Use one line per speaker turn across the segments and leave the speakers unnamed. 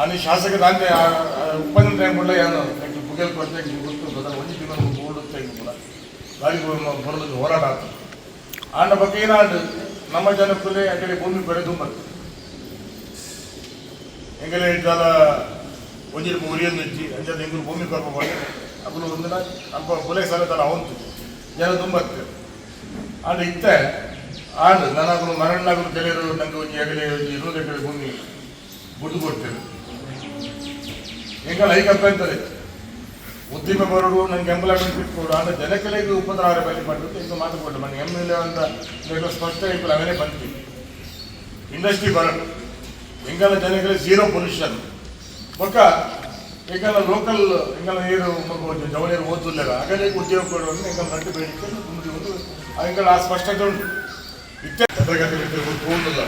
आणि ಶಾಸಕ ಉಪನಂತರ ಏನ್ಬಿಡಲ್ಲ ಏನು ಪುಗಲ್ ಕೊರತೆ ಗೊತ್ತು ಒಂದು ದಿನ ಬೋರ್ಡ್ ಕೂಡ ಗಾಡಿ ಬರೋದು ಹೋರಾಟ ಆಗ್ತದೆ. ಆಂಡ ಬಗ್ಗೆ ನಮ್ಮ ಜನಕ್ಕೂ ಆ ಕಡೆ ಭೂಮಿ ಬೆಳೆದು ಬರ್ತದೆ ಎಂಗಲೇ ಇದ್ದಾಲ ಒಂದಿನ ಉರಿಯನ್ನು ಇಚ್ಚಿ ಭೂಮಿ ಕರ್ಮ ಅಗಳು ಒಂದಿನ ಅಲ್ಪ ಕೊಲೆ ತರ ಅವಂತು ಜನ ತುಂಬತ್ತೆ ಆಂಡ ಇತ್ತೆ, ಆಂಡ್ ನನಗಲು ಮರಣ್ಣಾಗಲು ಕೆಲವರು ನಂಗೆ ಅಗಲೇ ಒಂಜಿ ಇನ್ನೂರು ಎಕರೆ ಭೂಮಿ ಬಿಟ್ಟು ಕೊಡ್ತೇವೆ. ಎಂಗಲ ಅಂತ ಇದ್ದಾರೆ ಉದ್ಯಮ ಬರೋಡು ನಂಗೆ ಎಂಬಲ ಬಿಟ್ಕೊಡು ಆಂಡ ಜನಕಲೆಗೆ ಉಪದ್ರವ ಬಯಲು ಮಾಡಬೇಕು. ಈಗ ಮಾತುಕೊಟ್ಟು ಮನೆ ಎಂ ಎಲ್ ಎ ಅಂತ ಬೇಕು ಸ್ಪಷ್ಟ ಇಪ್ಪು ಅವನೇ ಬಂತು ಇಂಡಸ್ಟ್ರಿ ಬರೋದು ಎಂಗಲ ಜನಗಳಿಗೆ ಝೀರೋ ಪೊಲ್ಯೂಷನ್ ಪಕ್ಕ ಎಂಗಲ ಲೋಕಲ್ ಎಂಗಲ ನೀರು ಜವಳಿಯರು ಓದುಲ್ಲ ಆಗಲೇ ಉದ್ಯೋಗ ಕೊಡುವಂತ ಎಂಗಲ ಗಂಟು ಬೇಡಿಕೆ ಮುಂದೆ ಒಂದು ಎಂಗಲ ಆ ಸ್ಪಷ್ಟತೆ ಉಂಟು. ಇತ್ತೆ ತರಗತಿ ಹೋಗುದಿಲ್ಲ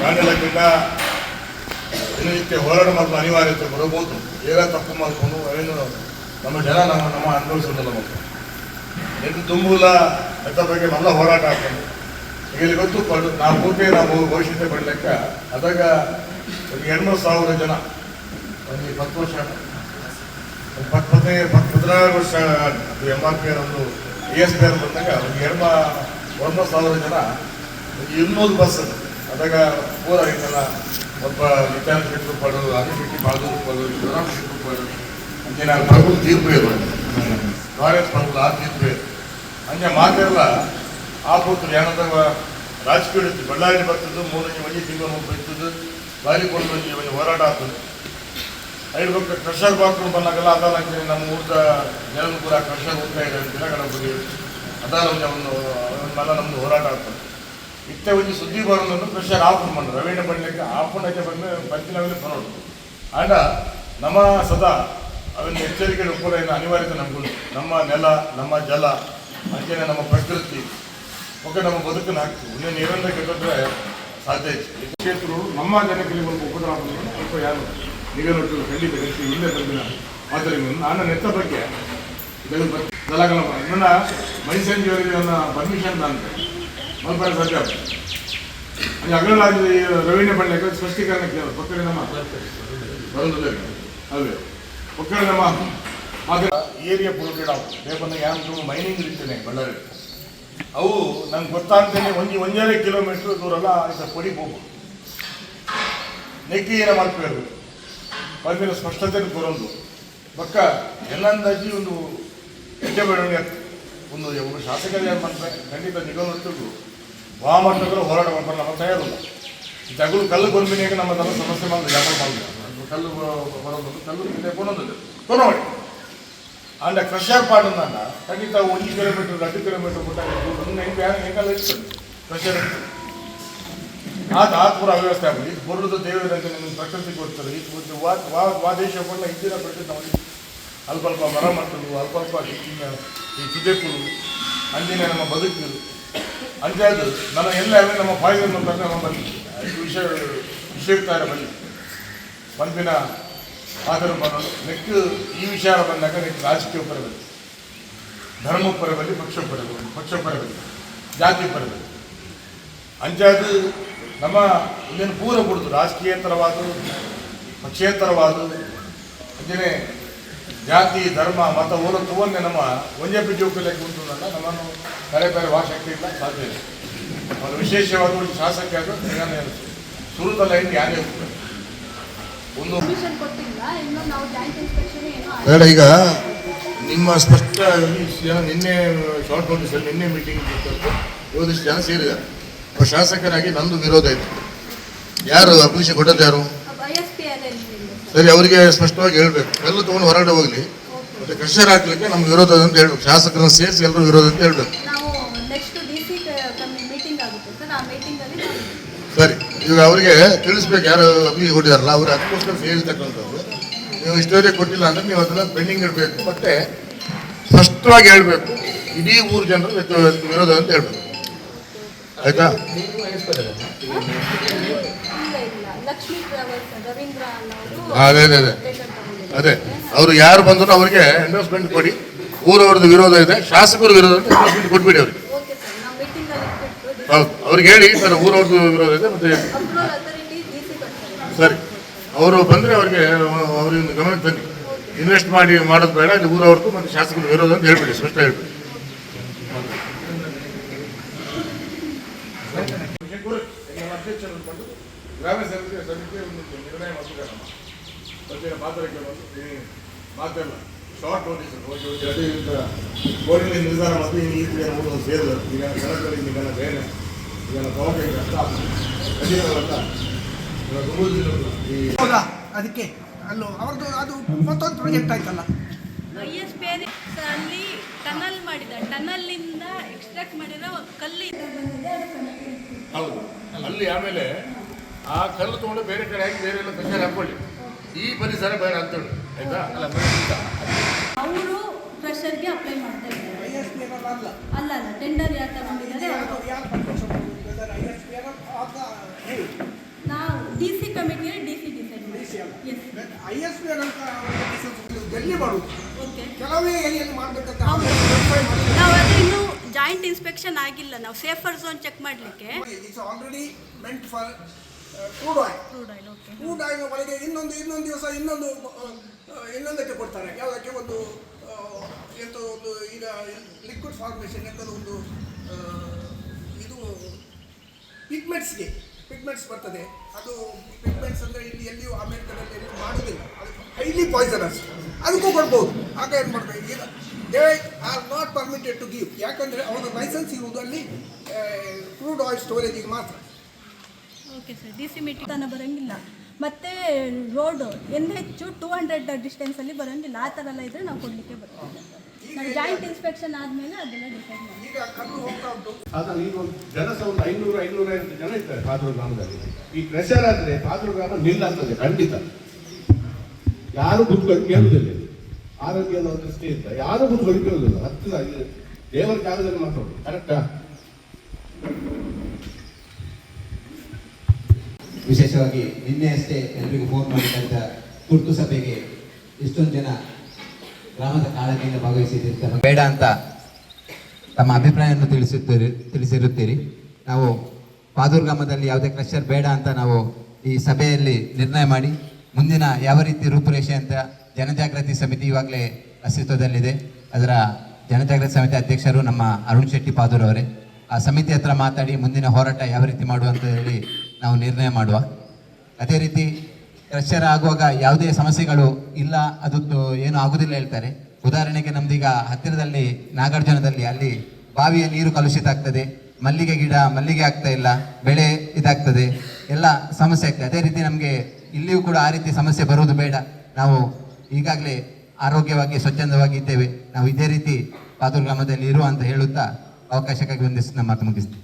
ಗಾಂಧಿಲಕ್ಕಿಂತ ದಿನನಿತ್ಯ ಹೋರಾಟ ಮಾಡಲು ಅನಿವಾರ್ಯತೆ ಬರಬಹುದು ಏನ ತಪ್ಪು ಮಾಡಿಕೊಂಡು ಏನು ನಮ್ಮ ಜನ ನಮ್ಮ ನಮ್ಮ ಅನುಭವಿಸೋದಿಲ್ಲ ಮತ್ತು ಎಂದು ತುಂಬುಲ ಎತ್ತ ಬಗ್ಗೆ ಮಲ್ಲ ಹೋರಾಟ ಆಗ್ತದೆ. ಇಲ್ಲಿ ಗೊತ್ತು, ಪಡ್ ನಾವು ಪೂರ್ತಿ ನಾವು ಭವಿಷ್ಯತೆ ಪಡಲಿಕ್ಕೆ ಅದಾಗ ಒಂದು ಎರಡು ಸಾವಿರ ಜನ, ಒಂದು ಇಪ್ಪತ್ತು ವರ್ಷ, ಒಂದು ಪತ್ ಪತ್ತನೇ ಪತ್ ಹದಿನಾರು ವರ್ಷ ಎಂ ಆರ್ ಪಿ ಆರ್ ಒಂದು ಎ ಎಸ್ ಪಿ ಆರ್ ಬಂದಾಗ ಒಂದು ಎರಡು ಒಂದು ಸಾವಿರ ಜನ, ಒಂದು ಇನ್ನೂರು ಬಸ್ ಅದು. ಅದಾಗ ಪೂರ ಇದೆಲ್ಲ ಒಬ್ಬ ವಿಚಾರ ಬಿಟ್ಟು ಪಡೋದು ಬಿಟ್ಟು ಬಾದು ಪಡೋದು ಗುಲಾಮ್ ಬಿಟ್ಟು ಪಡೋದು ಅಂಚೆ ನಾನು ಪ್ರಭು ತೀರ್ಪು ಇರೋದು ಕಾಂಗ್ರೆಸ್ ಪಡೋದು ಆ ತೀರ್ಪು ಇರೋದು ಅಂಚೆ ಮಾತೆಲ್ಲ ಆ ಪುತ್ರ ಏನಂದವ ರಾಜಕೀಯ ಇತ್ತು ಬಳ್ಳಾರಿ ಬರ್ತದ್ದು, ಮೂರನೇ ಮಂದಿ ತಿಂಗಳು ಬರ್ತದ್ದು ಬಾರಿ ಕೊಡೋದು ಮಂದಿ ಹೋರಾಟ ಆಗ್ತದೆ. ಐದು ಬಗ್ಗೆ ಕ್ರಷರ್ ಬಾಕ್ರು ಬಂದಾಗಲ್ಲ ಅದಲ್ಲ ಅಂಚೆ ನಮ್ಮ ಊರದ ಜನರು ಕೂಡ ಕ್ರಷರ್ ಹೋಗ್ತಾ ಇದೆ ದಿನಗಳ ಬಗ್ಗೆ ಅದಲ್ಲ ಒಂದು ಮೇಲೆ ನಮ್ದು ಹೋರಾಟ ಆಗ್ತದೆ. ಇತ್ತೆ ಒಂದು ಸುದ್ದಿ ಬರೋದನ್ನು ಪ್ರೆಷರ್ ಆಫ್ ಮಾಡಿ ರವೀಣ ಬಣ್ಣಕ್ಕೆ ಆಪಣಕ್ಕೆ ಬಂದು ಪಂಚಿನವಲ್ಲಿ ಬರೋದು ಆಂಡ ನಮ್ಮ ಸದಾ ಅದನ್ನು ಎಚ್ಚರಿಕೆ ಉಪರ ಏನು ಅನಿವಾರ್ಯತೆ ನಮಗುಂಟು ನಮ್ಮ ನೆಲ, ನಮ್ಮ ಜಲ ಅಂಚೆನೆ ನಮ್ಮ ಪ್ರಕೃತಿ ಒಕ್ಕ ನಮ್ಮ ಬದುಕನ್ನು ಹಾಕ್ತೀವಿ. ಇನ್ನೇ ನಿರಂತರ ಕೆಟ್ಟರೆ ಸಾಧ್ಯ ಐತಿ ಕ್ಷೇತ್ರಗಳು ನಮ್ಮ ಜನಕ್ಕೆ ಒಂದು ಉಪದ್ರ ಸ್ವಲ್ಪ ಯಾರು ನಿಗನೊಟ್ಟು ಖಂಡಿತ ಗಟ್ಟಿ ಇಲ್ಲೇ ಬಂದಿನ ಆದ್ದರಿಂದ ನನ್ನ ನೆತ್ತ ಬಗ್ಗೆ ಇದನ್ನು ದಲಗಲ ನನ್ನ ನನ್ನ ಪರ್ಮಿಷನ್ ಅಂತ ಮಲ್ಪರ ಸರ್ಕಾರ ಅಲ್ಲಿ ಅಗಲಾದ ರವೀಣ ಬಣ್ಣಕ್ಕೆ ಸ್ಪಷ್ಟೀಕರಣ ಕೇಳ ಪಕ್ಕಡೆ ನಮ್ಮ ಅದೇ ಪಕ್ಕದ ನಮ್ಮ ಆಗ ಏರಿಯಾ ಪುರುಗಿಡ ಬೇಕಂದ್ರೆ ಯಾರು ಮೈನಿಂಗ್ ಇರ್ತೇನೆ ಬಳ್ಳಾರಿ. ಅವು ನಂಗೆ ಗೊತ್ತಾಗ್ತೇನೆ ಒಂದು ಒಂದೇರೆ ಕಿಲೋಮೀಟರ್ ದೂರಲ್ಲ ಇದು ಪಡಿ ಹೋಗು. ನೆಕ್ಕಿ ಏನ ಮಾಡ್ಬೇಕು ಬಂದಿನ ಸ್ಪಷ್ಟತೆ ಬರೋದು ಬಕ್ಕ ಎಲ್ಲಂದಾಜಿ ಒಂದು ಹೆಜ್ಜೆ ಬೆಳವಣಿಗೆ. ಒಂದು ಒಬ್ಬ ಶಾಸಕರು ಏನು ಮಾಡ್ತಾರೆ? ಖಂಡಿತ ನಿಗಮಟ್ಟಿಗೂ ಮಟ್ಟಗಳು ಹೋರಾಟ ಮಾಡ್ಕೊಂಡು ನಮ್ಮ ತಯಾರಿಲ್ಲ ಜಗಳು ಕಲ್ಲು ಗೊಂಬಿನಿಗೆ ನಮ್ಮ ತಮ್ಮ ಸಮಸ್ಯೆ ಮಾಡಿದ್ರೆ ಜಾಗ ಮಾಡಿದ್ರು ಕಲ್ಲು ಬರೋದು ಕಲ್ಲು ಇಲ್ಲೇ ಕೊನೋದಿಲ್ಲ ಕೊನೋಡಿ ಅಂಡ ಕ್ರಷರ್ ಪಾಡನ್ನ ಖಂಡಿತ ಒಂದು ಕಿಲೋಮೀಟರ್ ಎರಡು ಕಿಲೋಮೀಟರ್ ಬಿಟ್ಟಾಗ ಹೆಂಗಲ್ಲ ಇರ್ತದೆ. ಕ್ರಷರ್ ಇರ್ತದೆ. ಆತ ಆ ಪೂರ ಅವ್ಯವಸ್ಥೆ ಆಗಿದೆ ಇದು ಬರೋದು ದೇವರಂತೆ ನಿಮಗೆ ಪ್ರಕೃತಿ ಕೊಡ್ತಾರೆ ಈ ಒಂದು ವಾ ವಾದೇಶ ಕೊಂಡ ಇದ್ದಿರ ಪ್ರಕೃತಿ ನಮಗೆ ಅಲ್ಪ ಅಲ್ಪ ಮರ ಮಟ್ಟದು ಅಲ್ಪ ಅಲ್ಪ ಈ ಚಿಜೆಕುಳು ಅಂದಿನ ನಮ್ಮ ಬದುಕು ಅಂಜಾದು ನನ್ನ ಎಲ್ಲ ಅವೇ ನಮ್ಮ ಪಾಯ್ಸನ್ ಬಂದಾಗ ನಮ್ಮ ಬನ್ನಿ ವಿಷಯ ವಿಷಯುಕ್ತಾರ ಬನ್ನಿ. ಬಂದಿನ ಆದರೂ ಮಾಡೋದು ನೆಕ್ಸ್ಟ್ ಈ ವಿಚಾರ ಬಂದಾಗ ನೆಕ್ಸ್ಟ್ ರಾಜಕೀಯ ಪರದಲ್ಲಿ ಧರ್ಮ ಪರದಲ್ಲಿ ಪಕ್ಷ ಪರದಲ್ಲಿ ಪಕ್ಷ ಪರದಲ್ಲಿ ಜಾತಿ ಪರದಲ್ಲಿ ಅಂಚಾದು ನಮ್ಮ ಇಲ್ಲೇನು ಪೂರ ಕೊಡುದು ರಾಜಕೀಯೇತರವಾದ ಪಕ್ಷೇತರವಾದ ಅಂಜನೆ ಜಾತಿ ಧರ್ಮ ಮತ ಓಲ ತಗೊಂಡೆ ನಮ್ಮ ಒಂದೇ ಉಂಟು ನನ್ನ ನಮ್ಮನ್ನು ಬೇರೆ ಬೇರೆ ಭಾಷೆಗೆ ಇಲ್ಲ ಸಾಧ್ಯ ಇಲ್ಲ. ಅವರು ವಿಶೇಷವಾದ ಒಂದು ಶಾಸಕ ಸುರುತಲ್ಲ ಲೈನ್ ಯಾರೇ ಹೋಗ್ತಾರೆ ಒಂದು
ಪರ್ಮಿಷನ್ ಕೊಟ್ಟಿಲ್ಲ ಇನ್ನು ನಾವು ಜಾಯಿಂಟ್ ಇನ್ಸ್ಪೆಕ್ಷನ್ ಏನೋ
ಬೇಡ ಈಗ ನಿಮ್ಮ ಸ್ಪಷ್ಟ ನಿನ್ನೆ ಶಾರ್ಟ್ ನೋಟಿಸಲ್ಲಿ ನಿನ್ನೆ ಮೀಟಿಂಗ್ ಇವತ್ತಿಷ್ಟು ಜನ ಸೇರಿದ್ದಾರೆ. ಶಾಸಕರಾಗಿ ನಂದು ವಿರೋಧ ಇತ್ತು. ಯಾರು ಅಪ್ಲಿಕೇಶನ್ ಕೊಟ್ಟದ್ದು ಯಾರು? ಸರಿ ಅವರಿಗೆ ಸ್ಪಷ್ಟವಾಗಿ ಹೇಳ್ಬೇಕು. ಎಲ್ಲ ತಗೊಂಡು ಹೊರಗಡೆ ಹೋಗ್ಲಿ. ಮತ್ತೆ ಕೃಷಿಯರ್ ಹಾಕ್ಲಿಕ್ಕೆ ನಮ್ಗೆ ವಿರೋಧ ಅಂತ ಹೇಳ್ಬೇಕು. ಶಾಸಕರನ್ನ ಸೇರಿಸಿ ಎಲ್ಲರೂ ವಿರೋಧ ಅಂತ ಹೇಳ್ಬೇಕು.
ಸರ್.
ಈಗ ಅವರಿಗೆ ತಿಳಿಸ್ಬೇಕು ಯಾರು ಅಭಿ ಕೊಟ್ಟಿದಾರಲ್ಲ ಅವ್ರು ಅದಕ್ಕೋಸ್ಕರ ಸೇರಿಸ್ತಕ್ಕಂಥವ್ರು ನೀವು ಇಷ್ಟೇ ಕೊಟ್ಟಿಲ್ಲ ಅಂದ್ರೆ ನೀವು ಅದನ್ನ ಪೆಂಡಿಂಗ್ ಇಡಬೇಕು ಮತ್ತೆ ಸ್ಪಷ್ಟವಾಗಿ ಹೇಳ್ಬೇಕು. ಇಡೀ ಊರು ಜನರು ವಿರೋಧ ಅಂತ ಹೇಳ್ಬೇಕು. ಆಯ್ತಾ? ಅದೇ ಅದೇ ಅದೇ. ಅದೇ. ಅವರು ಯಾರು ಬಂದ್ರು ಅವರಿಗೆ ಎಂಡೋಸ್ಮೆಂಟ್ ಕೊಡಿ. ಊರವ್ರದ್ದು ವಿರೋಧ ಇದೆ ಶಾಸಕರ ವಿರೋಧ ಇದೆ ಎಂಡೋಸ್ಮೆಂಟ್ ಕೊಟ್ಬಿಡಿ ಅವ್ರಿಗೆ.
ಓಕೆ ಸರ್ ನಾವು ಮೀಟಿಂಗಲ್ಲಿ ಇಟ್ಬಿಟ್ಟು
ಹೌದು. ಅವ್ರಿಗೆ ಹೇಳಿ ಸರ್ ಊರವ್ರದ್ದು ವಿರೋಧ ಇದೆ ಮತ್ತೆ
ಅಪ್ರೂವಲ್ ಅಥಾರಿಟಿ ಡಿ ಸಿ ಕೊಡ್ತಾರೆ.
ಸರಿ. ಅವರು ಬಂದರೆ ಅವ್ರಿಗೆ ಅವ್ರಿಗೆ ಗಮನಕ್ಕೆ ತನ್ನಿ. ಇನ್ವೆಸ್ಟ್ ಮಾಡಿ ಮಾಡೋದು ಬೇಡ ಇಲ್ಲಿ ಊರವ್ರದ್ದು ಮತ್ತು ಶಾಸಕರು ವಿರೋಧ ಅಂತ ಹೇಳ್ಬಿಡಿ ಸ್ಪಷ್ಟ ಹೇಳ್ಬಿಡಿ. ಗ್ರಾಮ ಸಮಿತಿ ಸಮಿತಿ ಒಂದು ನಿರ್ಣಯ ಮಾಡ್ತಿದ್ದಾರಮ್ಮ ಪ್ರತಿಯ ಮಾತಾಡಕ್ಕೆ ಮಾತಲ್ಲ ಶಾರ್ಟ್ ನೋಟಿಸ್ ಬೋರ್ಡಿನಲ್ಲಿ ನಿರ್ಧಾರ ಮತ್ತು ಈ ರೀತಿ ಒಂದು ಸೇರಿದ? ಈಗ ಕನಕಲ್ಲಿ ಈಗ ಬೇರೆ ಗುಂಬೂರು ಜಿಲ್ಲೆ ಈ
ಹೌದಾ? ಅದಕ್ಕೆ ಅಲ್ಲೋ ಅವ್ರದ್ದು ಅದು ಮತ್ತೊಂದು ಪ್ರಾಜೆಕ್ಟ್ ಆಯ್ತಲ್ಲ?
ಐ ಎಸ್ ಪಿ ಅಲ್ಲಿ ಟನಲ್ ಮಾಡಿದ. ಟನಲ್ನಿಂದ ಎಕ್ಸ್ಟ್ರಾಕ್ಟ್ ಮಾಡಿರೋ ಕಲ್ಲಿ.
ಹೌದು. ಅಲ್ಲಿ ಆಮೇಲೆ ಆ ಕಲ್ಲು ತೊಗೊಂಡು ಬೇರೆ ಕಡೆ ಹಾಕಿ ಬೇರೆ ಎಲ್ಲ ಕಚೇರಿ ಹಾಕೊಳ್ಳಿ ಈ ಪರಿಸರ ಬೇಡ ಅಂತೇಳಿ ಆಯ್ತಾ? ಅಲ್ಲ
ಅವರು ಪ್ರೆಷರ್ಗೆ ಅಪ್ಲೈ ಮಾಡ್ತಾ ಇದ್ದಾರೆ.
ಅಲ್ಲ
ಅಲ್ಲ ಟೆಂಡರ್ ಯಾರು ತಗೊಂಡಿದ್ದಾರೆ? ನಾವು D C ಕಮಿಟಿಯಲ್ಲಿ D C decide
I S P Delhi
okay.
ಕೆಲವೇ ಏರಿಯಲ್ಲಿ ಮಾಡ್ಬೇಕಂತ
ನಾವು ಅದು ಇನ್ನೂ ಜಾಯಿಂಟ್ ಇನ್ಸ್ಪೆಕ್ಷನ್ ಆಗಿಲ್ಲ. ನಾವು ಸೇಫರ್ ಝೋನ್ ಚೆಕ್ ಮಾಡಲಿಕ್ಕೆ.
It's already meant for crude oil
crude oil okay
crude oil ಒಳಗೆ ಇನ್ನೊಂದು ಇನ್ನೊಂದು ದಿವಸ ಇನ್ನೊಂದು ಇನ್ನೊಂದಕ್ಕೆ ಕೊಡ್ತಾರೆ. ಯಾವುದಕ್ಕೆ ಒಂದು ಎಂತ ಒಂದು ಈಗ ಲಿಕ್ವಿಡ್ ಫಾರ್ಮೇಷನ್ ಎಂಥದ್ದು ಒಂದು ಇದು ಪಿಗ್ಮೆಂಟ್ಸ್ಗೆ ಪಿಗ್ಮೆಂಟ್ಸ್ ಬರ್ತದೆ. ಅದು ಪಿಗ್ಮೆಂಟ್ಸ್ ಅಂದರೆ ಇಲ್ಲಿ ಎಲ್ಲಿಯೂ ಅಮೆರಿಕದಲ್ಲಿ ಎಲ್ಲಿಯೂ ಮಾಡೋದಿಲ್ಲ ಅದು ಹೈಲಿ ಪಾಯ್ಸನಸ್ ಅದಕ್ಕೂ ಕೊಡ್ಬೋದು. ಆಗ ಏನು ಮಾಡ್ತಾರೆ? ಈಗ they are not permitted to give ಯಾಕಂದರೆ ಅವರ ಲೈಸೆನ್ಸ್ ಇರುವುದು ಅಲ್ಲಿ ಕ್ರೂಡ್ ಆಯಿಲ್ ಸ್ಟೋರೇಜಿಗೆ ಮಾತ್ರ.
Okay sir D C meeting ತನಕ ಬರೋಂಗಿಲ್ಲ. ಮತ್ತೆ ರೋಡು ಎನ್ ಹೆಚ್ಚು ಟೂ ಹಂಡ್ರೆಡ್ ಡಿಸ್ಟೆನ್ಸಲ್ಲಿ ಬರೋಂಗಿಲ್ಲ. ಆ ಥರ ಎಲ್ಲ ಇದ್ರೆ ನಾವು ಕೊಡ್ಲಿಕ್ಕೆ ಬರ್ತೀವಿ ಜಾಯಿಂಟ್ ಇನ್ಸ್ಪೆಕ್ಷನ್ ಆದಮೇಲೆ ಅದೆಲ್ಲ ಡಿಸೈಡ್ ಮಾಡಿ
ಈಗ
ಒಂದು ಒಂದು ಐನೂರು, ಐನೂರೈವತ್ತು ಜನ ಇರ್ತಾರೆ ಪಾತೂರು ಗ್ರಾಮದಲ್ಲಿ ಈ ಪ್ರೆಷರ್ ಆದ್ರೆ ಪಾದ್ರ ಗ್ರಾಮ ನಿಲ್ಲಾಗ್ತದೆ ಖಂಡಿತ. ಯಾರು ಬುದ್ಧಿ ಕೇಳುವುದಿಲ್ಲ. ಆರೋಗ್ಯ ಅನ್ನೋ ದೃಷ್ಟಿ ಇಲ್ಲ ಯಾರು ಬುದ್ಧಿ ಕೇಳುವುದಿಲ್ಲ ಹತ್ತಿರ ದೇವರ ಜಾಗದಲ್ಲಿ ಮಾತಾಡೋದು ಕರೆಕ್ಟಾ
ವಿಶೇಷವಾಗಿ ನಿನ್ನೆ ಅಷ್ಟೇ ಎಲ್ಲರಿಗೂ ಫೋನ್ ಮಾಡಿ ಕರೆದ ತುರ್ತು ಸಭೆಗೆ ಇಷ್ಟೊಂದು ಜನ ಗ್ರಾಮದ ಕಾಳಜಿಯಿಂದ ಭಾಗವಹಿಸಿದ್ದೀರಿ ಬೇಡ ಅಂತ ತಮ್ಮ ಅಭಿಪ್ರಾಯವನ್ನು ತಿಳಿಸುತ್ತೀರಿ, ತಿಳಿಸಿರುತ್ತೀರಿ. ನಾವು ಪಾದೂರ್ ಗ್ರಾಮದಲ್ಲಿ ಯಾವುದೇ ಕ್ರಷರ್ ಬೇಡ ಅಂತ ನಾವು ಈ ಸಭೆಯಲ್ಲಿ ನಿರ್ಣಯ ಮಾಡಿ ಮುಂದಿನ ಯಾವ ರೀತಿ ರೂಪುರೇಷೆ ಅಂತ ಜನಜಾಗೃತಿ ಸಮಿತಿ ಇವಾಗಲೇ ಅಸ್ತಿತ್ವದಲ್ಲಿದೆ. ಅದರ ಜನಜಾಗೃತಿ ಸಮಿತಿ ಅಧ್ಯಕ್ಷರು ನಮ್ಮ ಅರುಣ್ ಶೆಟ್ಟಿ ಪಾದೂರ್ ಅವರೇ ಆ ಸಮಿತಿ ಹತ್ರ ಮಾತಾಡಿ ಮುಂದಿನ ಹೋರಾಟ ಯಾವ ರೀತಿ ಮಾಡುವಂತ ಹೇಳಿ ನಾವು ನಿರ್ಣಯ ಮಾಡುವ. ಅದೇ ರೀತಿ ಕ್ರಷರ್ ಆಗುವಾಗ ಯಾವುದೇ ಸಮಸ್ಯೆಗಳು ಇಲ್ಲ, ಅದು ಏನು ಆಗುದಿಲ್ಲ ಹೇಳ್ತಾರೆ. ಉದಾಹರಣೆಗೆ ನಮ್ದೀಗ ಹತ್ತಿರದಲ್ಲಿ, ನಾಗಾರ್ಜುನದಲ್ಲಿ ಅಲ್ಲಿ ಬಾವಿಯ ನೀರು ಕಲುಷಿತ ಆಗ್ತದೆ. ಮಲ್ಲಿಗೆ ಗಿಡ ಮಲ್ಲಿಗೆ ಆಗ್ತಾ ಇಲ್ಲ, ಬೆಳೆ ಇದಾಗ್ತದೆ, ಎಲ್ಲ ಸಮಸ್ಯೆ ಆಗ್ತದೆ. ಅದೇ ರೀತಿ ನಮಗೆ ಇಲ್ಲಿಯೂ ಕೂಡ ಆ ರೀತಿ ಸಮಸ್ಯೆ ಬರುವುದು ಬೇಡ. ನಾವು ಈಗಾಗಲೇ ಆರೋಗ್ಯವಾಗಿ, ಸ್ವಚ್ಛಂದವಾಗಿ ಇದ್ದೇವೆ. ನಾವು ಇದೇ ರೀತಿ ಪಾತೂರು ಗ್ರಾಮದಲ್ಲಿ ಇರುವ ಅಂತ ಹೇಳುತ್ತಾ ಅವಕಾಶಕ್ಕಾಗಿ ಒಂದಿಷ್ಟು ನಮ್ಮ ಮಾತು ಮುಗಿಸ್ತೀವಿ